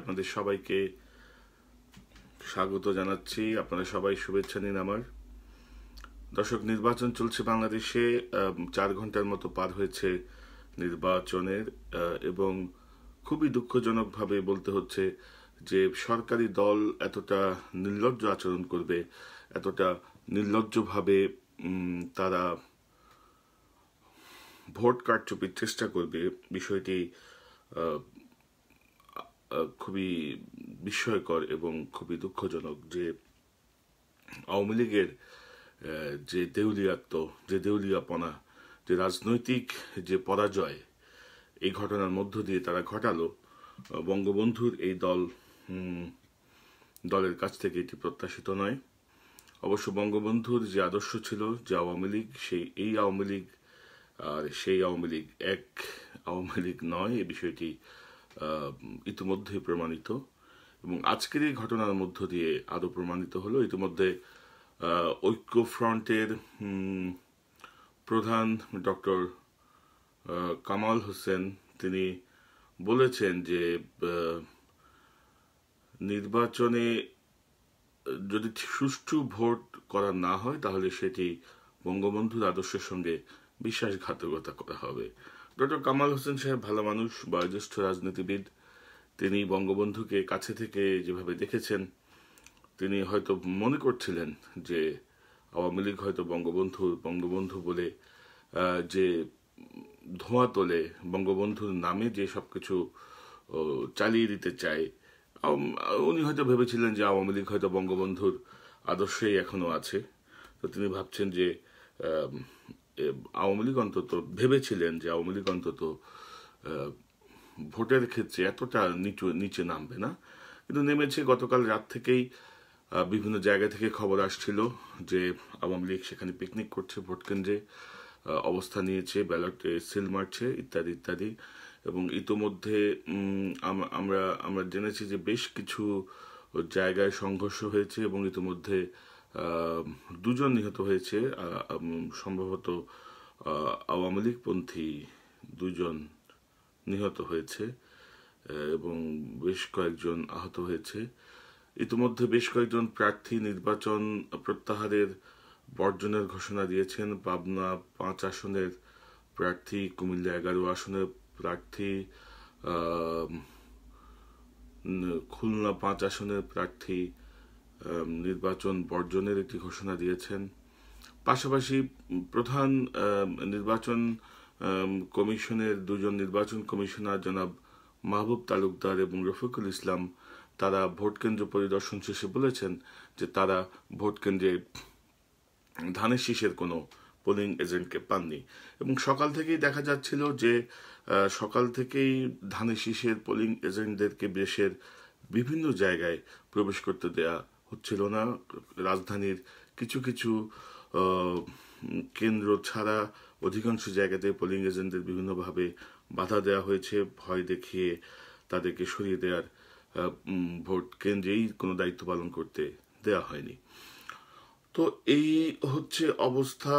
আপনাদের সবাইকে স্বাগত জানাচ্ছি। আপনারা সবাই শুভেচ্ছা নিন আমার। দর্শক, নির্বাচন চলছে বাংলাদেশে চার ঘণ্টার মতো পার হয়েছে নির্বাচনের এবং খুবই দুঃখজনকভাবে বলতে হচ্ছে যে সরকারি দল এতটা নির্লজ্জ আচরণ করবে, এতটা নির্লজ্জভাবে তারা ভোট কারচুপির চেষ্টা করবে বিষয়টি খুবই বিস্ময়কর এবং খুবই দুঃখজনক যে আওয়ামী লীগের যে দেউলিয়াত্ম যে দেউলিয়াপনা, যে রাজনৈতিক যে পরাজয়, এই ঘটনার মধ্য দিয়ে তারা ঘটালো। বঙ্গবন্ধুর এই দল দলের কাছ থেকে এটি প্রত্যাশিত নয়। অবশ্য বঙ্গবন্ধুর যে আদর্শ ছিল যে আওয়ামী লীগ, সেই, এই আওয়ামী লীগ, আর সেই আওয়ামী লীগ এক আওয়ামী লীগ নয়। এই বিষয়টি আহ, ইতিমধ্যেই প্রমাণিত এবং আজকের এই ঘটনার মধ্য দিয়ে আরও প্রমাণিত হলো। ইতিমধ্যে ঐক্য ফ্রন্টের প্রধান ডক্টর কামাল হোসেন তিনি বলেছেন যে নির্বাচনে যদি সুষ্ঠু ভোট করা না হয় তাহলে সেটি বঙ্গবন্ধুর আদর্শের সঙ্গে বিশ্বাসঘাতকতা করা হবে। ডক্টর কামাল হোসেন সাহেব ভালো মানুষ, বয়োজ্যেষ্ঠ রাজনীতিবিদ। তিনি বঙ্গবন্ধুকে কাছে থেকে যেভাবে দেখেছেন, তিনি হয়তো মনে করছিলেন যে আওয়ামী লীগ হয়তো বঙ্গবন্ধু বঙ্গবন্ধু বলে যে ধোঁয়া তোলে, বঙ্গবন্ধুর নামে যে সব কিছু চালিয়ে দিতে চায়। উনি হয়তো ভেবেছিলেন যে আওয়ামী লীগ হয়তো বঙ্গবন্ধুর আদর্শেই এখনও আছে। তো তিনি ভাবছেন যে আওয়ামী লীগ অন্তত ভেবেছিলেন যে আওয়ামী লীগ অন্তত ভোটের ক্ষেত্রে এতটা নিচু নিচে নামবে না। কিন্তু নেমেছে গতকাল রাত থেকেই বিভিন্ন জায়গা থেকে খবর আসছিল যে আওয়ামী লীগ সেখানে পিকনিক করছে ভোট কেন্দ্রে আহ, অবস্থান নিয়েছে ব্যালটে সিল মারছে ইত্যাদি ইত্যাদি। এবং ইতোমধ্যে আমরা আমরা জেনেছি যে বেশ কিছু জায়গায় সংঘর্ষ হয়েছে এবং ইতোমধ্যে দুজন নিহত হয়েছে সম্ভবত আওয়ামী লীগপন্থী দুজন নিহত হয়েছে এবং বেশ কয়েকজন আহত হয়েছে। ইতিমধ্যে বেশ কয়েকজন প্রার্থী নির্বাচন প্রত্যাহারের বর্জনের ঘোষণা দিয়েছেন। পাবনা পাঁচ আসনের প্রার্থী, কুমিল্লা এগারো আসনের প্রার্থী খুলনা পাঁচ আসনের প্রার্থী নির্বাচন বর্জনের একটি ঘোষণা দিয়েছেন। পাশাপাশি প্রধান নির্বাচন কমিশনের দুজন নির্বাচন কমিশনার জনাব মাহবুব তালুকদার এবং রফিকুল ইসলাম, তারা ভোট কেন্দ্র পরিদর্শন শেষে বলেছেন যে তারা ভোট কেন্দ্রে ধানের শীষের কোনো পোলিং এজেন্টকে পাননি। এবং সকাল থেকেই দেখা যাচ্ছিল যে সকাল থেকেই ধানের শীষের পোলিং এজেন্টদেরকে দেশের বিভিন্ন জায়গায় প্রবেশ করতে দেয়া হচ্ছিল না। রাজধানীর কিছু কিছু কেন্দ্র ছাড়া অধিকাংশ জায়গাতে পোলিং এজেন্টদের বিভিন্নভাবে বাধা দেওয়া হয়েছে। ভয় দেখিয়ে তাদেরকে সরিয়ে দেওয়ার ভোট কেন্দ্রেই কোনো দায়িত্ব পালন করতে দেওয়া হয়নি। তো এই হচ্ছে অবস্থা।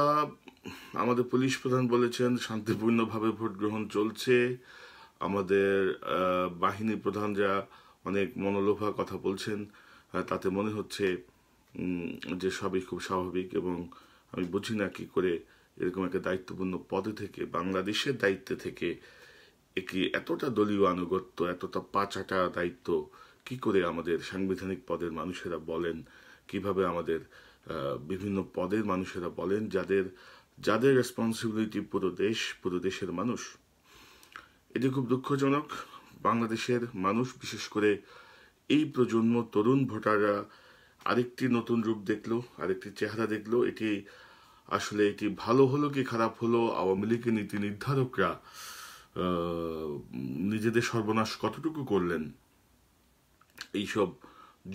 আমাদের পুলিশ প্রধান বলেছেন, শান্তিপূর্ণভাবে ভোট গ্রহণ চলছে। আমাদের বাহিনী প্রধানরা অনেক মনোলোভা কথা বলছেন। তাতে মনে হচ্ছে যে সবই খুব স্বাভাবিক এবং আমি বুঝি না কি করে এরকম একটা দায়িত্বপূর্ণ পদে থেকে, বাংলাদেশের দায়িত্বে থেকে একে এতটা দলীয় আনুগত্য, এতটা পাচাটা দায়িত্ব কি করে আমাদের সাংবিধানিক পদের মানুষেরা বলেন? কীভাবে আমাদের বিভিন্ন পদের মানুষেরা বলেন? যাদের যাদের রেসপন্সিবিলিটি পুরো দেশ, পুরো দেশের মানুষ। এটি খুব দুঃখজনক। বাংলাদেশের মানুষ, বিশেষ করে এই প্রজন্ম তরুণ ভোটাররা আরেকটি নতুন রূপ দেখল, আরেকটি চেহারা দেখল। এটি আসলে এটি ভালো হলো কি খারাপ হলো? আওয়ামী লীগের নীতি নির্ধারকরা নিজেদের সর্বনাশ কতটুকু করলেন? এইসব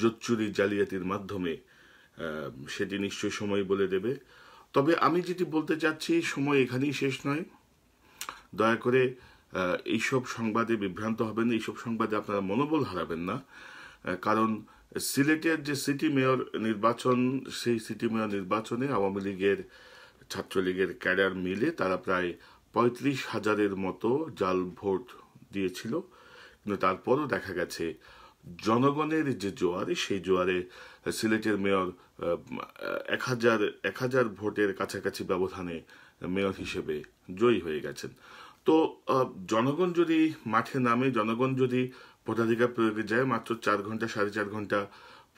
জোচ্চুরি জালিয়াতির মাধ্যমে সেটি নিশ্চয়ই সময় বলে দেবে। তবে আমি যেটি বলতে চাচ্ছি, সময় এখানেই শেষ নয়। দয়া করে এইসব সংবাদে বিভ্রান্ত হবেন এইসব সংবাদে আপনারা মনোবল হারাবেন না। কারণ সিলেটের যে সিটি মেয়র নির্বাচন, সেই সিটি মেয়র নির্বাচনে আওয়ামী লীগের ছাত্রলীগের ক্যাডার মিলে তারা প্রায় পঁয়ত্রিশ হাজারের মতো জাল ভোট দিয়েছিল। কিন্তু তারপরও দেখা গেছে, জনগণের যে জোয়ারে, সেই জোয়ারে সিলেটের মেয়র এক হাজার এক হাজার ভোটের কাছাকাছি ব্যবধানে মেয়র হিসেবে জয়ী হয়ে গেছেন। তো জনগণ যদি মাঠে নামে, জনগণ যদি ভোটাধিকার প্রয়োগে যায়, মাত্র চার ঘণ্টা, সাড়ে চার ঘণ্টা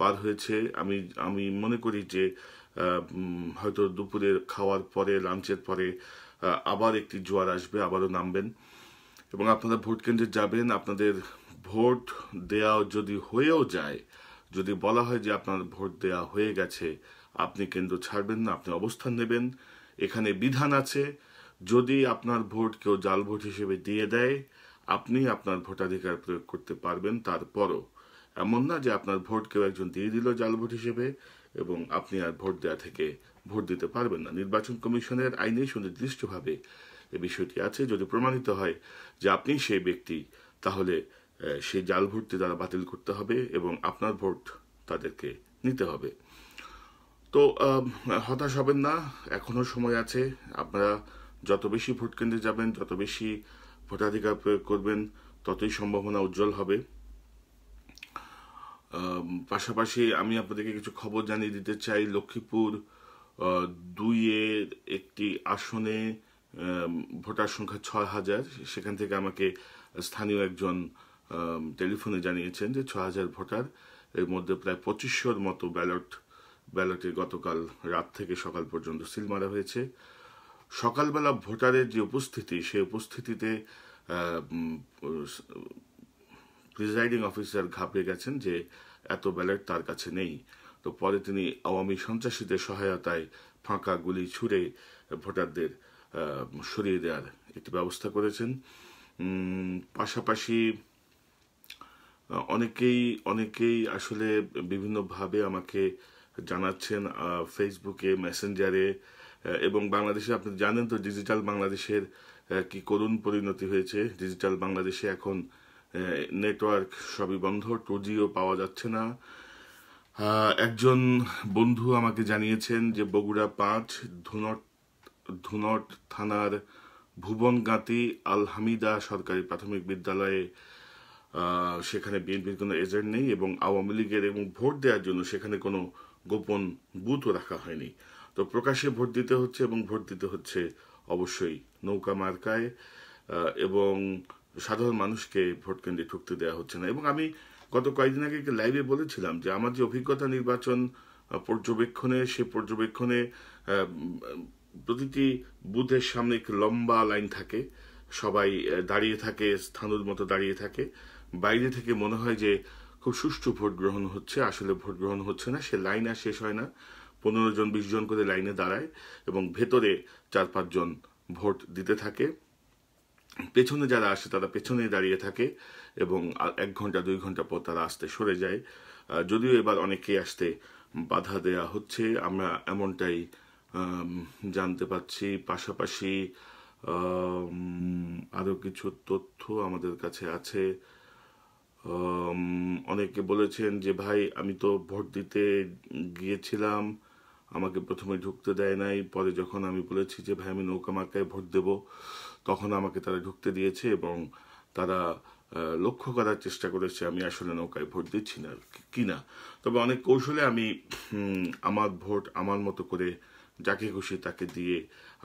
পার হয়েছে। আমি আমি মনে করি যে হয়তো দুপুরের খাওয়ার পরে, লাঞ্চের পরে আবার একটি জোয়ার আসবে, আবারও নামবেন। এবং আপনারা ভোট কেন্দ্রে যাবেন, আপনাদের ভোট দেওয়া যদি হয়েও যায়, যদি বলা হয় যে আপনার ভোট দেওয়া হয়ে গেছে, আপনি কেন্দ্র ছাড়বেন না, আপনি অবস্থান নেবেন। এখানে বিধান আছে, যদি আপনার ভোট কেউ জাল ভোট হিসেবে দিয়ে দেয় আপনি আপনার ভোটাধিকার প্রয়োগ করতে পারবেন তারপরও। এমন না যে আপনার ভোট কেউ একজন দিয়ে দিল জাল ভোট হিসেবে এবং আপনি আর ভোট দেওয়া থেকে ভোট দিতে পারবেন না। নির্বাচন কমিশনের আইনে সুনির্দিষ্টভাবে এ বিষয়টি আছে। যদি প্রমাণিত হয় যে আপনি সেই ব্যক্তি, তাহলে সেই জাল ভোটটি তারা বাতিল করতে হবে এবং আপনার ভোট তাদেরকে নিতে হবে। তো হতাশ হবেন না। এখনও সময় আছে। আপনারা যত বেশি ভোট কেন্দ্রে যাবেন, যত বেশি ভোটাধিকার প্রয়োগ করবেন, ততই সম্ভাবনা উজ্জ্বল হবে। পাশাপাশি আমি আপনাদেরকে কিছু খবর জানিয়ে দিতে চাই। লক্ষ্মীপুর দুইয়ের একটি আসনে ভোটার সংখ্যা ছয় হাজার। সেখান থেকে আমাকে স্থানীয় একজন টেলিফোনে জানিয়েছেন যে ছ হাজার ভোটার। এর মধ্যে প্রায় পঁচিশশোর মতো ব্যালট, ব্যালটে গতকাল রাত থেকে সকাল পর্যন্ত সিল মারা হয়েছে। সকালবেলা ভোটারের যে উপস্থিতি, সেই উপস্থিতিতে প্রিজাইডিং অফিসার ঘাবড়ে গেছেন যে এত ব্যালট তার কাছে নেই। তো পরে তিনি আওয়ামী সন্ত্রাসীদের সহায়তায় ফাঁকা গুলি ছুড়ে ভোটারদের সরিয়ে দেওয়ার একটি ব্যবস্থা করেছেন। পাশাপাশি, অনেকেই অনেকেই আসলে বিভিন্নভাবে আমাকে জানাচ্ছেন ফেসবুকে মেসেঞ্জারে এবং বাংলাদেশে, আপনি জানেন তো ডিজিটাল বাংলাদেশের কি করুণ পরিণতি হয়েছে। ডিজিটাল বাংলাদেশে এখন নেটওয়ার্ক সবই বন্ধ টু জিও পাওয়া যাচ্ছে না। একজন বন্ধু আমাকে জানিয়েছেন যে বগুড়া পাঁচ, ধুনট ধুনট থানার ভুবনগাতি আল হামিদা সরকারি প্রাথমিক বিদ্যালয়ে সেখানে বিএনপির কোনো এজেন্ট নেই এবং আওয়ামী লীগের এবং ভোট দেওয়ার জন্য সেখানে কোনো গোপন বুথও রাখা হয়নি। তো প্রকাশ্যে ভোট দিতে হচ্ছে এবং ভোট দিতে হচ্ছে অবশ্যই নৌকা মার্কায় এবং সাধারণ মানুষকে ভোট কেন্দ্রে ঢুকতে দেওয়া হচ্ছে না। এবং আমি গত কয়েকদিন আগে লাইভে বলেছিলাম যে আমার যে অভিজ্ঞতা নির্বাচন পর্যবেক্ষণে, সে পর্যবেক্ষণে প্রতিটি বুথের সামনে একটি লম্বা লাইন থাকে। সবাই দাঁড়িয়ে থাকে, স্থানুর মতো দাঁড়িয়ে থাকে। বাইরে থেকে মনে হয় যে খুব সুষ্ঠু ভোট গ্রহণ হচ্ছে। আসলে ভোট গ্রহণ হচ্ছে না, সে লাইন আর শেষ হয় না। পনেরো জন, বিশ জন করে লাইনে দাঁড়ায় এবং ভেতরে চার পাঁচজন ভোট দিতে থাকে। পেছনে যারা আসে তারা পেছনে দাঁড়িয়ে থাকে এবং এক ঘণ্টা, দুই ঘণ্টা পর তারা আসতে সরে যায়। যদিও এবার অনেকেই আসতে বাধা দেয়া হচ্ছে, আমরা এমনটাই জানতে পাচ্ছি। পাশাপাশি আরও কিছু তথ্য আমাদের কাছে আছে। অনেকে বলেছেন যে, ভাই, আমি তো ভোট দিতে গিয়েছিলাম। আমাকে প্রথমে ঢুকতে দেয় নাই, পরে যখন আমি বলেছি যে, ভাই, আমি নৌকা মার্কায় ভোট দেব, তখন আমাকে তারা ঢুকতে দিয়েছে এবং তারা লক্ষ্য করার চেষ্টা করেছে, আমি আসলে নৌকায় ভোট দিচ্ছি না, কি না তবে অনেক কৌশলে আমি আমার ভোট আমার মতো করে যাকে খুশি তাকে দিয়ে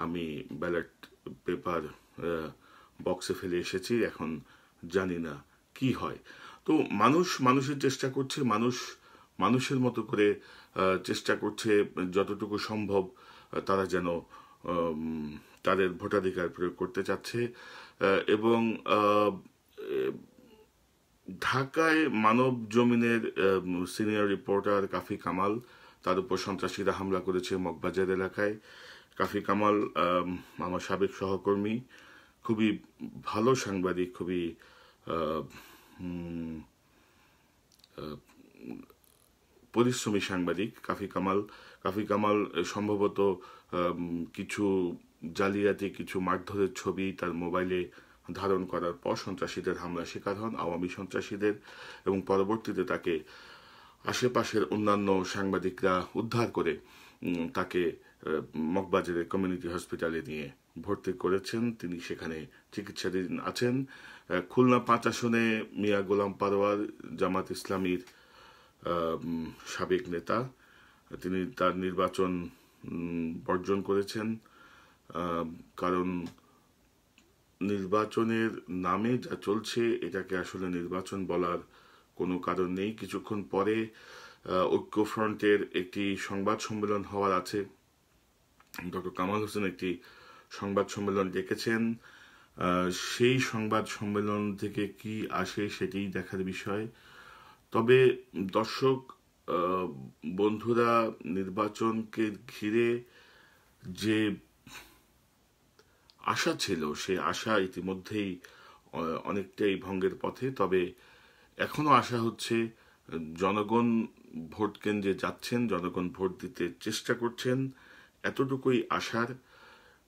আমি ব্যালট পেপার বক্সে ফেলে এসেছি, এখন জানি না কি হয়। তো মানুষ মানুষের চেষ্টা করছে, মানুষ মানুষের মতো করে চেষ্টা করছে যতটুকু সম্ভব তারা যেন তাদের ভোটাধিকার প্রয়োগ করতে চাচ্ছে। এবং ঢাকায় মানব জমিনের সিনিয়র রিপোর্টার কাফি কামাল, তার উপর সন্ত্রাসীরা হামলা করেছে মগবাজার এলাকায়। কাফি কামাল আমার সাবেক সহকর্মী, খুবই ভালো সাংবাদিক, খুবই পরিশ্রমী সাংবাদিক কাফি কামাল। কাফি কামাল সম্ভবত কিছু জালিয়াতি, কিছু মারধরের ছবি তার মোবাইলে ধারণ করার পর সন্ত্রাসীদের হামলা শিকার হন আওয়ামী সন্ত্রাসীদের এবং পরবর্তীতে তাকে আশেপাশের অন্যান্য সাংবাদিকরা উদ্ধার করে তাকে মগবাজারের কমিউনিটি হসপিটালে নিয়ে ভর্তি করেছেন। তিনি সেখানে চিকিৎসাধীন আছেন। খুলনা পাঁচ আসনে মিয়া গোলাম পারোয়ার, জামাত ইসলামীর সাবেক নেতা, তিনি তার নির্বাচন বর্জন করেছেন কারণ নির্বাচনের নামে যা চলছে, এটাকে আসলে নির্বাচন বলার কোনো কারণ নেই। কিছুক্ষণ পরে ঐক্যফ্রন্টের একটি সংবাদ সম্মেলন হওয়ার আছে। ডক্টর কামাল হোসেন একটি সংবাদ সম্মেলন ডেকেছেন। সেই সংবাদ সম্মেলন থেকে কি আসে সেটি দেখার বিষয়। তবে দর্শক বন্ধুরা, নির্বাচনকে ঘিরে যে আশা ছিল সে আশা ইতিমধ্যেই অনেকটাই ভঙ্গের পথে। তবে এখনও আশা হচ্ছে, জনগণ ভোট কেন্দ্রে যাচ্ছেন, জনগণ ভোট দিতে চেষ্টা করছেন, এতটুকুই আশার।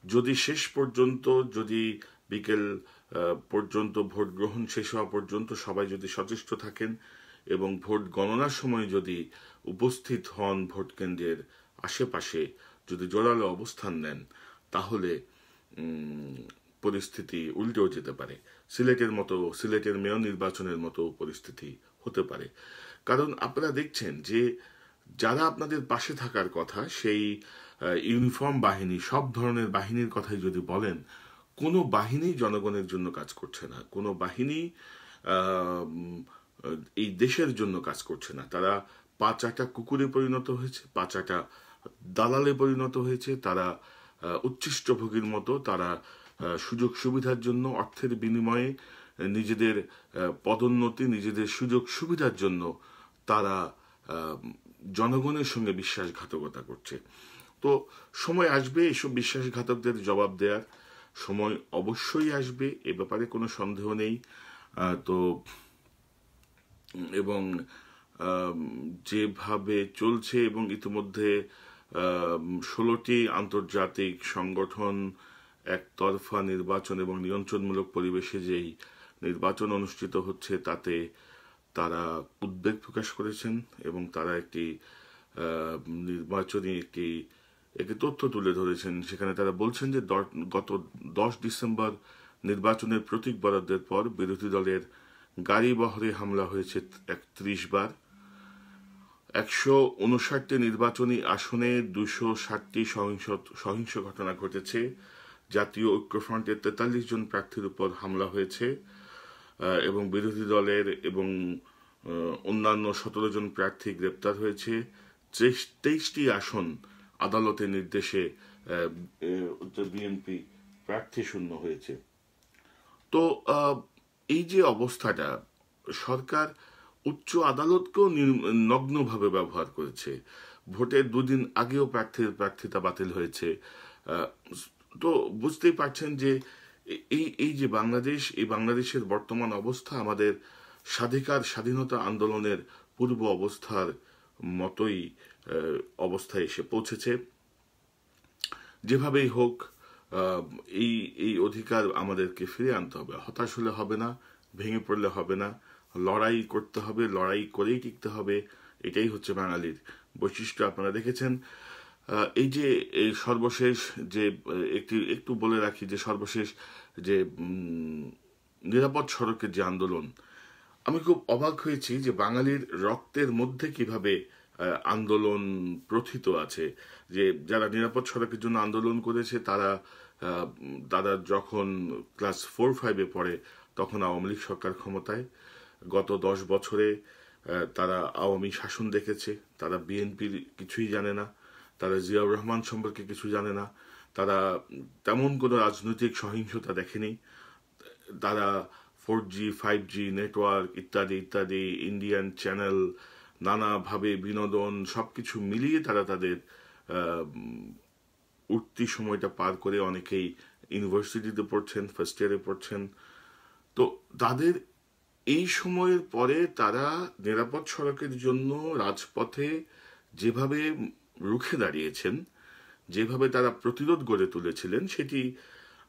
যদি শেষ পর্যন্ত, যদি বিকেল পর্যন্ত ভোট গ্রহণ শেষ হওয়া পর্যন্ত সবাই যদি সচেষ্ট থাকেন এবং ভোট গণনার সময় যদি উপস্থিত হন ভোট কেন্দ্রের আশেপাশে, যদি জোরালো অবস্থান নেন, তাহলে পরিস্থিতি উল্টেও যেতে পারে। সিলেটের মতো, সিলেটের মেয়র নির্বাচনের মতো পরিস্থিতি হতে পারে। কারণ আপনারা দেখছেন যে, যারা আপনাদের পাশে থাকার কথা, সেই ইউনিফর্ম বাহিনী, সব ধরনের বাহিনীর কথাই যদি বলেন, কোনো বাহিনী জনগণের জন্য কাজ করছে না। কোনো বাহিনী এই দেশের জন্য কাজ করছে না। তারা পাঁচাটা কুকুরে পরিণত হয়েছে পাঁচাটা দালালে পরিণত হয়েছে। তারা উচ্ছিষ্ট ভোগীর মতো, তারা সুযোগ সুবিধার জন্য, অর্থের বিনিময়ে নিজেদের পদোন্নতি, নিজেদের সুযোগ সুবিধার জন্য তারা জনগণের সঙ্গে বিশ্বাসঘাতকতা করছে। তো সময় আসবে এসব বিশ্বাসঘাতকদের জবাব দেওয়ার সময় অবশ্যই আসবে, এ ব্যাপারে কোনো সন্দেহ নেই। তো এবং যেভাবে চলছে এবং ইতিমধ্যে ষোলোটি আন্তর্জাতিক সংগঠন একতরফা নির্বাচন এবং নিয়ন্ত্রণমূলক পরিবেশে যেই নির্বাচন অনুষ্ঠিত হচ্ছে, তাতে তারা উদ্বেগ প্রকাশ করেছেন এবং তারা একটি নির্বাচনী একটি একটি তথ্য তুলে ধরেছেন। সেখানে তারা বলছেন যে গত দশ ডিসেম্বর নির্বাচনের প্রতীক বরাদ্দের পর বিরোধী দলের গাড়ি বহরে হামলা হয়েছে একত্রিশ বার। একশো উনষাটটি নির্বাচনী আসনে দুশো ষাটটি সহিংস সহিংস ঘটনা ঘটেছে। জাতীয় ঐক্যফ্রন্টের তেতাল্লিশ জন প্রার্থীর উপর হামলা হয়েছে এবং বিরোধী দলের এবং অন্যান্য সতেরো জন প্রার্থী গ্রেপ্তার হয়েছে। তেইশটি আসন আদালতের নির্দেশে বিএনপি প্রার্থী শূন্য হয়েছে। তো এই যে অবস্থাটা, সরকার উচ্চ আদালতকেও নগ্নভাবে ব্যবহার করেছে। ভোটের দুদিন আগেও প্রার্থীর প্রার্থিতা বাতিল হয়েছে। তো বুঝতেই পারছেন যে এই এই যে বাংলাদেশ, এই বাংলাদেশের বর্তমান অবস্থা আমাদের স্বাধিকার, স্বাধীনতা আন্দোলনের পূর্ব অবস্থার মতোই অবস্থায় এসে পৌঁছেছে। যেভাবেই হোক এই এই অধিকার আমাদেরকে ফিরে আনতে হবে। হতাশ হলে হবে না, ভেঙে পড়লে হবে না। লড়াই করতে হবে, লড়াই করেই টিকতে হবে। এটাই হচ্ছে বাঙালির বৈশিষ্ট্য। আপনারা দেখেছেন এই যে, এই সর্বশেষ যে, একটি, একটু বলে রাখি যে, সর্বশেষ যে নিরাপদ সড়কের যে আন্দোলন, আমি খুব অবাক হয়েছি যে বাঙালির রক্তের মধ্যে কীভাবে আন্দোলন প্রথিত আছে। যে যারা নিরাপদ সড়কের জন্য আন্দোলন করেছে, তারা তারা যখন ক্লাস ফোর, ফাইভে পড়ে, তখন আওয়ামী লীগ সরকার ক্ষমতায়। গত দশ বছরে তারা আওয়ামী শাসন দেখেছে। তারা বিএনপির কিছুই জানে না। তারা জিয়াউর রহমান সম্পর্কে কিছু জানে না। তারা তেমন কোনো রাজনৈতিক সহিংসতা দেখেনি। তারা four G, five G, network ইত্যাদি ইত্যাদি, ইন্ডিয়ান চ্যানেল নানাভাবে বিনোদন সব কিছু মিলিয়ে তারা তাদের উঠতি সময়টা পার করে অনেকেই ইউনিভার্সিটিতে পড়ছেন ফার্স্ট ইয়ারে পড়ছেন। তো তাদের এই সময়ের পরে তারা নিরাপদ সড়কের জন্য রাজপথে যেভাবে রুখে দাঁড়িয়েছেন, যেভাবে তারা প্রতিরোধ গড়ে তুলেছিলেন, সেটি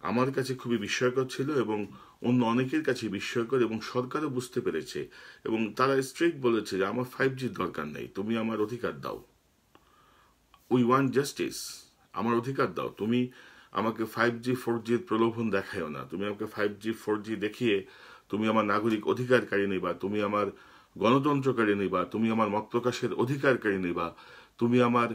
আমার কাছে খুবই বিস্ময়কর ছিল এবং অন্য অনেকের কাছে বিস্ময়কর এবং সরকারও বুঝতে পেরেছে এবং তারা স্ট্রেট বলেছে যে, আমার ফাইভ জির দরকার নেই, তুমি আমার অধিকার দাও। উই ওয়ান্ট জাস্টিস আমার অধিকার দাও। তুমি আমাকে ফাইভ জি ফোর জির প্রলোভন দেখায়ও না। তুমি আমাকে ফাইভ জি ফোর জি দেখিয়ে তুমি আমার নাগরিক অধিকারকারী নিবা, তুমি আমার গণতন্ত্রকারী নিবা, তুমি আমার মত প্রকাশের অধিকারকারী নিবা, তুমি আমার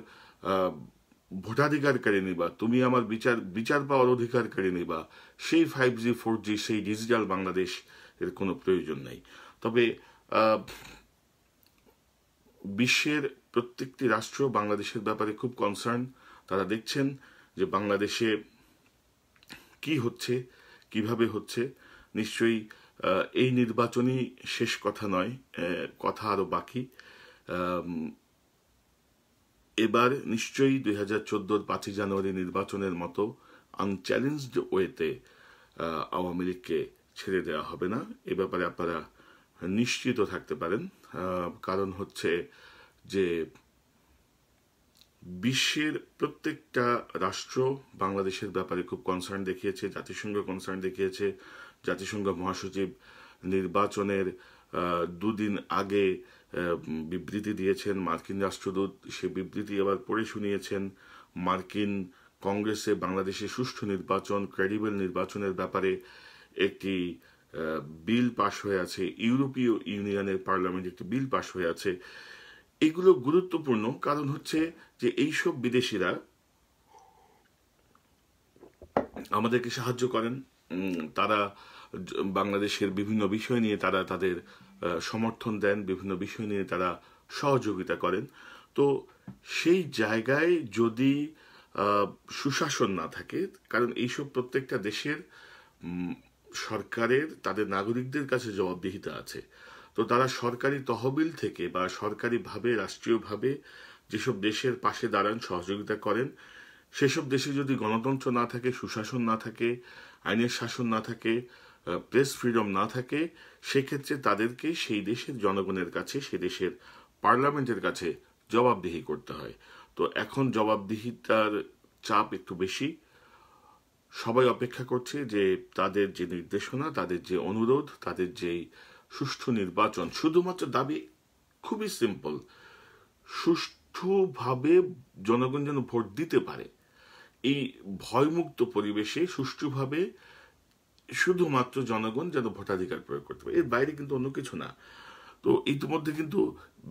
ভোটাধিকারকারী নিবা, তুমি আমার বিচার বিচার পাওয়ার অধিকারকারী নিবা, সেই ফাইভ জি ফোর জি সেই ডিজিটাল বাংলাদেশ এর কোনো প্রয়োজন নেই। তবে বিশ্বের প্রত্যেকটি রাষ্ট্র বাংলাদেশের ব্যাপারে খুব কনসার্ন তারা দেখছেন যে বাংলাদেশে কি হচ্ছে, কীভাবে হচ্ছে। নিশ্চয়ই এই নির্বাচনই শেষ কথা নয় কথা আরও বাকি। এবার নিশ্চয়ই দুই হাজার চোদ্দোর পাঁচই জানুয়ারি নির্বাচনের মতো আনচ্যালেঞ্জড ওয়েতে আওয়ামী লীগকে ছেড়ে দেওয়া হবে না। এ ব্যাপারে আপনারা নিশ্চিত থাকতে পারেন। কারণ হচ্ছে যে বিশ্বের প্রত্যেকটা রাষ্ট্র বাংলাদেশের ব্যাপারে খুব কনসার্ন দেখিয়েছে, জাতিসংঘ কনসার্ন দেখিয়েছে। জাতিসংঘ মহাসচিব নির্বাচনের দুদিন আগে বিবৃতি দিয়েছেন মার্কিন রাষ্ট্রদূত। সে বিবৃতি এবার পড়ে শুনিয়েছেন মার্কিন কংগ্রেসে বাংলাদেশে সুষ্ঠু নির্বাচন, ক্রেডিবল নির্বাচনের ব্যাপারে একটি বিল পাশ হয়ে আছে, ইউরোপীয় ইউনিয়নের পার্লামেন্ট একটি বিল পাশ হয়ে আছে। এগুলো গুরুত্বপূর্ণ কারণ হচ্ছে যে এইসব বিদেশিরা আমাদেরকে সাহায্য করেন। তারা বাংলাদেশের বিভিন্ন বিষয় নিয়ে তারা তাদের সমর্থন দেন, বিভিন্ন বিষয় নিয়ে তারা সহযোগিতা করেন। তো সেই জায়গায় যদি সুশাসন না থাকে, কারণ এইসব প্রত্যেকটা দেশের সরকারের, তাদের নাগরিকদের কাছে জবাবদিহিতা আছে। তো তারা সরকারি তহবিল থেকে বা সরকারিভাবে, রাষ্ট্রীয়ভাবে যেসব দেশের পাশে দাঁড়ান, সহযোগিতা করেন, সেসব দেশে যদি গণতন্ত্র না থাকে, সুশাসন না থাকে, আইনের শাসন না থাকে প্রেস ফ্রিডম না থাকে, সেক্ষেত্রে তাদেরকে সেই দেশের জনগণের কাছে, সে দেশের পার্লামেন্টের কাছে জবাবদিহি করতে হয়। তো এখন জবাবদিহিতার চাপ একটু বেশি। সবাই অপেক্ষা করছে যে তাদের যে নির্দেশনা, তাদের যে অনুরোধ, তাদের যেই সুষ্ঠু নির্বাচন, শুধুমাত্র দাবি খুবই সিম্পল সুষ্ঠুভাবে জনগণ যেন ভোট দিতে পারে। এই ভয়মুক্ত পরিবেশে সুষ্ঠুভাবে শুধুমাত্র জনগণ যেন ভোটাধিকার প্রয়োগ করতে পারে। এর বাইরে কিন্তু অন্য কিছু না। তো ইতিমধ্যে কিন্তু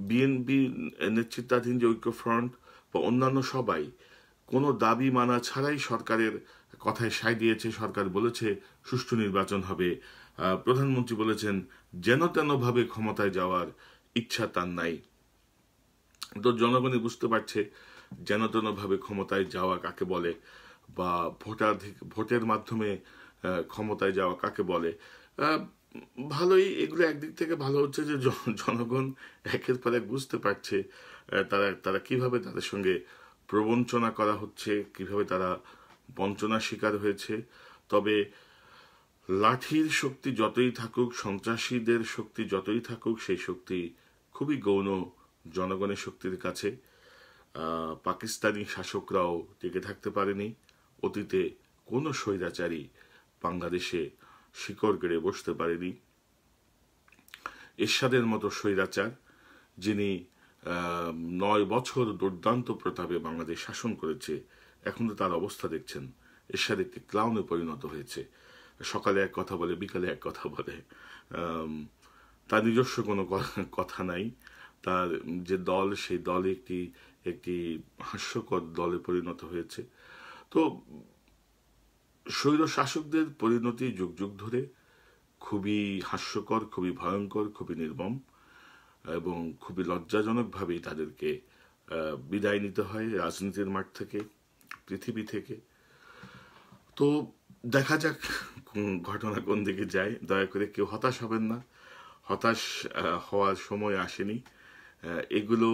বিএনপি নেতৃত্বাধীন যে ঐক্যফ্রন্ট বা অন্যান্য সবাই, কোনো দাবি মানা ছাড়াই সরকারের কথায় সায় দিয়েছে। সরকার বলেছে সুষ্ঠু নির্বাচন হবে। প্রধানমন্ত্রী বলেছেন যেন তেনভাবে ক্ষমতায় যাওয়ার ইচ্ছা তার নাই। তো জনগণই বুঝতে পারছে যেন তেনভাবে ক্ষমতায় যাওয়া কাকে বলে বা ভোটাধিক, ভোটের মাধ্যমে ক্ষমতায় যাওয়া কাকে বলে? ভালোই এগুলো একদিক থেকে ভালো হচ্ছে যে জনগণ একের পর বুঝতে পারছে তারা তারা কীভাবে তাদের সঙ্গে প্রবঞ্চনা করা হচ্ছে, কীভাবে তারা বঞ্চনার শিকার হয়েছে। তবে লাঠির শক্তি যতই থাকুক, সন্ত্রাসীদের শক্তি যতই থাকুক, সেই শক্তি খুবই গৌণ জনগণের শক্তির কাছে। পাকিস্তানি শাসকরাও টিকে থাকতে পারেনি। অতীতে কোনো স্বৈরাচারী বাংলাদেশে শিকড় গেড়ে বসতে পারেনি। এরশাদের মতো স্বৈরাচার, যিনি নয় বছর দুর্দান্ত প্রতাপে বাংলাদেশ শাসন করেছে এখন তো তার অবস্থা দেখছেন। এরশাদ একটি ক্লাউনে পরিণত হয়েছে। সকালে এক কথা বলে, বিকালে এক কথা বলে। তার নিজস্ব কোনো কথা নাই। তার যে দল, সেই দল একটি একটি হাস্যকর দলে পরিণত হয়েছে। তো স্বৈর শাসকদের পরিণতি যুগ যুগ ধরে খুবই হাস্যকর, খুবই ভয়ঙ্কর, খুবই নির্মম এবং খুবই লজ্জাজনকভাবেই তাদেরকে বিদায় নিতে হয় রাজনীতির মাঠ থেকে, পৃথিবী থেকে। তো দেখা যাক ঘটনা কোন দিকে যায়। দয়া করে কেউ হতাশ হবেন না। হতাশ হওয়ার সময় আসেনি। এগুলো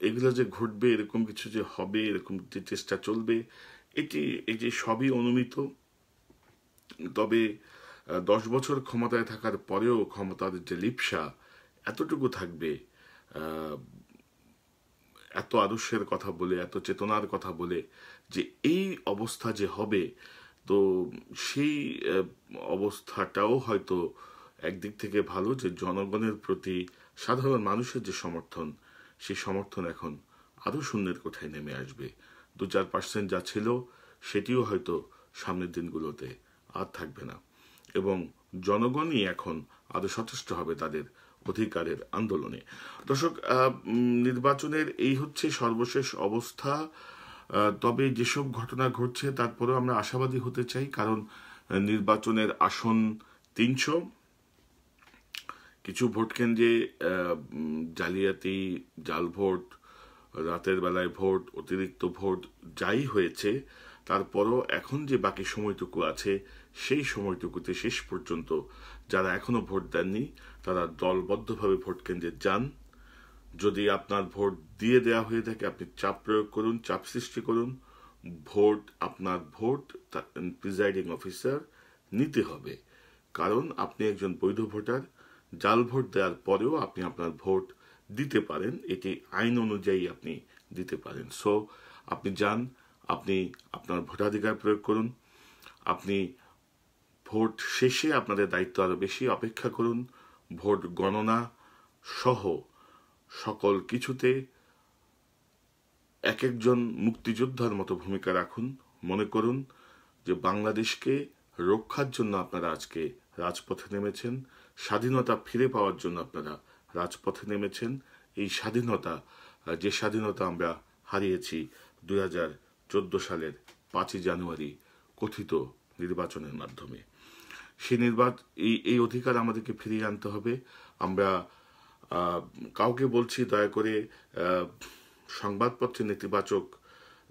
এগুলো যে ঘটবে, এরকম কিছু যে হবে, এরকম চেষ্টা চলবে এটি এই যে সবই অনুমিত। তবে দশ বছর ক্ষমতায় থাকার পরেও ক্ষমতার যে লিপসা, এতটুকু থাকবে এত আদর্শের কথা বলে, এত চেতনার কথা বলে, যে এই অবস্থা যে হবে, তো সেই অবস্থাটাও হয়তো একদিক থেকে ভালো যে জনগণের প্রতি সাধারণ মানুষের যে সমর্থন, সেই সমর্থন এখন আরও শূন্যের কোঠায় নেমে আসবে। দু চার পার্সেন্ট যা ছিল, সেটিও হয়তো সামনের দিনগুলোতে আর থাকবে না। এবং জনগণই এখন আরও সচেষ্ট হবে তাদের অধিকারের আন্দোলনে। দর্শক নির্বাচনের এই হচ্ছে সর্বশেষ অবস্থা। তবে যেসব ঘটনা ঘটছে, তারপরেও আমরা আশাবাদী হতে চাই, কারণ নির্বাচনের আসন তিনশো। কিছু ভোট কেন্দ্রে জালিয়াতি, জাল ভোট রাতের বেলায় ভোট অতিরিক্ত ভোট যাই হয়েছে, তারপরও এখন যে বাকি সময়টুকু আছে, সেই সময়টুকুতে শেষ পর্যন্ত যারা এখনও ভোট দেননি, তারা দলবদ্ধভাবে ভোট কেন্দ্রে যান। যদি আপনার ভোট দিয়ে দেওয়া হয়ে থাকে, আপনি চাপ প্রয়োগ করুন, চাপ সৃষ্টি করুন। ভোট, আপনার ভোট প্রিজাইডিং অফিসার নিতে হবে। কারণ আপনি একজন বৈধ ভোটার, জাল ভোট দেওয়ার পরেও আপনি আপনার ভোট দিতে পারেন, এটি আইন অনুযায়ী আপনি দিতে পারেন। সো আপনি যান, আপনি আপনার ভোটাধিকার প্রয়োগ করুন, আপনি ভোট শেষে আপনাদের দায়িত্ব আরও বেশি অপেক্ষা করুন, ভোট গণনা সহ সকল কিছুতে এক একজন মুক্তিযোদ্ধার মতো ভূমিকা রাখুন, মনে করুন যে বাংলাদেশকে রক্ষার জন্য আপনারা আজকে রাজপথে নেমেছেন, স্বাধীনতা ফিরে পাওয়ার জন্য আপনারা রাজপথে নেমেছেন এই স্বাধীনতা, যে স্বাধীনতা আমরা হারিয়েছি দুই হাজার চোদ্দ সালের পাঁচই জানুয়ারি কথিত নির্বাচনের মাধ্যমে। সেই নির্বাচন এই এই অধিকার আমাদেরকে ফিরিয়ে আনতে হবে। আমরা কাউকে বলছি দয়া করে সংবাদপত্রে নেতিবাচক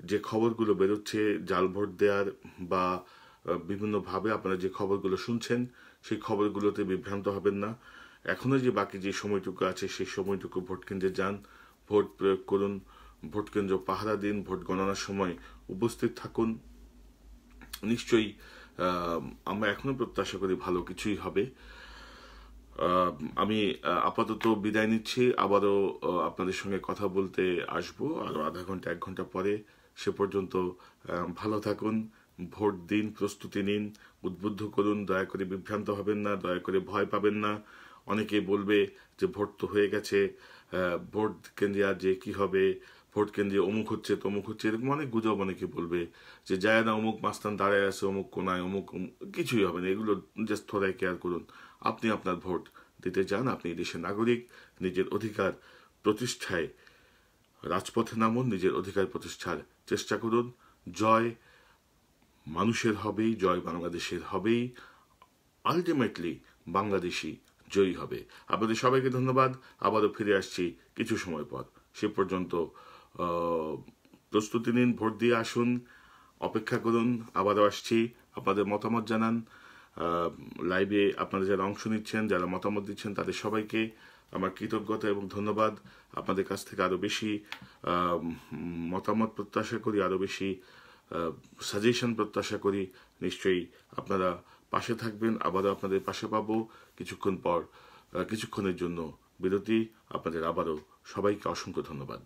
যে খবরগুলো বেরোচ্ছে, জাল ভোট দেওয়ার বা বিভিন্নভাবে আপনারা যে খবরগুলো শুনছেন, সেই খবরগুলোতে বিভ্রান্ত হবেন না। এখনও যে বাকি যে সময়টুকু আছে, সেই সময়টুকু ভোট কেন্দ্রে যান, ভোট প্রয়োগ করুন, ভোট কেন্দ্র পাহারা দিন, ভোট গণনার সময় উপস্থিত থাকুন। নিশ্চয়ই আমরা এখনও প্রত্যাশা করি ভালো কিছুই হবে। আমি আপাতত বিদায় নিচ্ছি। আবারও আপনাদের সঙ্গে কথা বলতে আসব। আরও আধা ঘণ্টা, এক ঘণ্টা পরে সে পর্যন্ত ভালো থাকুন, ভোট দিন, প্রস্তুতি নিন, উদ্বুদ্ধ করুন, দয়া করে বিভ্রান্ত হবেন না, দয়া করে ভয় পাবেন না। অনেকে বলবে যে ভোট তো হয়ে গেছে ভোট কেন্দ্রে আর যে কি হবে, ভোট কেন্দ্রে অমুক হচ্ছে, তমুক হচ্ছে, এরকম অনেক গুজব অনেকে বলবে যে যায় না, অমুক মাস্তান দাঁড়ায় আছে, অমুক কোনায়, অমুক কিছুই হবে না। এগুলো জাস্ট থোড়াই কেয়ার করুন। আপনি আপনার ভোট দিতে চান, আপনি দেশের নাগরিক, নিজের অধিকার প্রতিষ্ঠায়, রাজপথে নামুন, নিজের অধিকার প্রতিষ্ঠার চেষ্টা করুন। জয় মানুষের হবেই, জয় বাংলাদেশের হবেই। আলটিমেটলি বাংলাদেশি জয়ী হবে। আপনাদের সবাইকে ধন্যবাদ। আবারও ফিরে আসছি কিছু সময় পর। সে পর্যন্ত প্রস্তুতি নিন, ভোট দিয়ে আসুন, অপেক্ষা করুন। আবারও আসছি। আপনাদের মতামত জানান। লাইভে আপনারা যারা অংশ নিচ্ছেন, যারা মতামত দিচ্ছেন, তাদের সবাইকে আমার কৃতজ্ঞতা এবং ধন্যবাদ। আপনাদের কাছ থেকে আরও বেশি মতামত প্রত্যাশা করি, আরও বেশি সাজেশন প্রত্যাশা করি। নিশ্চয়ই আপনারা পাশে থাকবেন, আবারও আপনাদের পাশে পাব। কিছুক্ষণ পর কিছুক্ষণের জন্য বিরতি। আপনাদের আবারও সবাইকে অসংখ্য ধন্যবাদ।